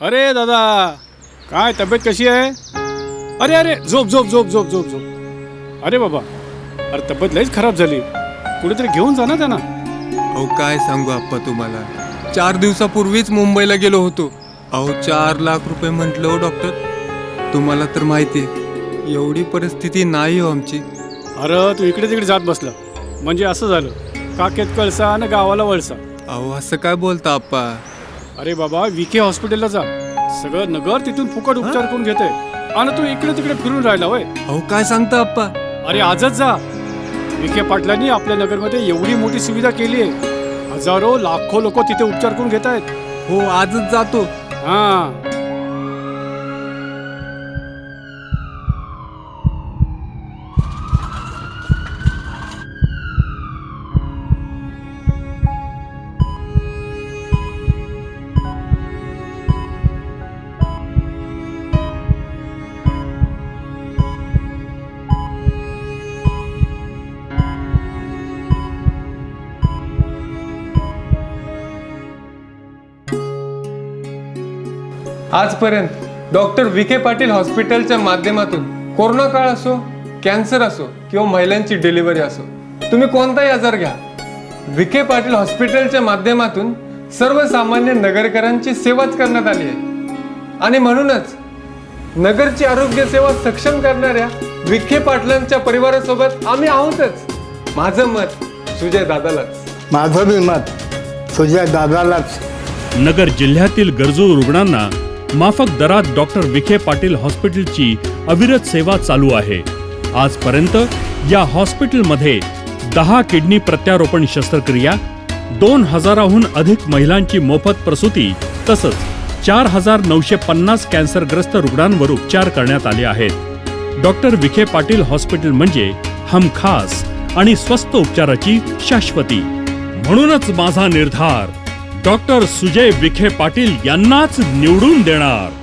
अरे दादा काय तब्येत कशी आहे? अरे अरे झोप झोप झोप झोप झोप झोप. अरे बाबा अरे तब्येत लईच खराब झाली. कुठेतरी घेऊन जा ना त्यांना. अहो काय सांगू आप्पा तुम्हाला? चार दिवसापूर्वीच मुंबईला गेलो होतो. अहो चार लाख रुपये म्हटलं हो डॉक्टर. तुम्हाला तर माहिती आहे एवढी परिस्थिती नाही हो आमची. अरे तू इकडे तिकडे जात बसला. म्हणजे असं झालं काकेत कळसा आणि गावाला वळसा. अहो असं काय बोलता आप्पा? अरे बाबा विखे हॉस्पिटलला जा. सगळं नगर तिथून फुकट उपचार करून घेते. आणि तू इकडे तिकडे फिरून राहिला वय अहो काय सांगता आप्पा? अरे आजच जा. विखे पाटलांनी आपल्या नगरमध्ये एवढी मोठी सुविधा केली आहे. हजारो लाखो लोक तिथे उपचार करून घेत आहेत हो आजच जातो. हा. आजपर्यंत डॉक्टर विखे पाटील हॉस्पिटलच्या माध्यमातून कोरोना काळ असो कॅन्सर असो किंवा महिलांची डिलिव्हरी असो तुम्ही कोणताही आजार घ्या. विखे पाटील हॉस्पिटलच्या माध्यमातून सर्वसामान्य नगरकरांची सेवाच करण्यात आली आहे. आणि म्हणूनच नगरची आरोग्य सेवा सक्षम करणाऱ्या विखे पाटलांच्या परिवारासोबत आम्ही आहोतच. माझं मत सुजय दादालाच. माझं बी मत तुझ्या दादालाच. नगर जिल्ह्यातील गरजू रुग्णांना माफक दरात डॉक्टर विखे पाटील हॉस्पिटलची अविरत सेवा चालू आहे. आजपर्यंत या हॉस्पिटलमध्ये दहा किडनी प्रत्यारोपण शस्त्रक्रिया दोन हजाराहून अधिक महिलांची मोफत प्रसूती तसंच चार हजार नऊशे पन्नास कॅन्सरग्रस्त रुग्णांवर उपचार करण्यात आले आहेत. डॉक्टर विखे पाटील हॉस्पिटल म्हणजे हमखास आणि स्वस्त उपचाराची शाश्वती. म्हणूनच माझा निर्धार डॉक्टर सुजय विखे पाटील यांनाच निवडून देणार.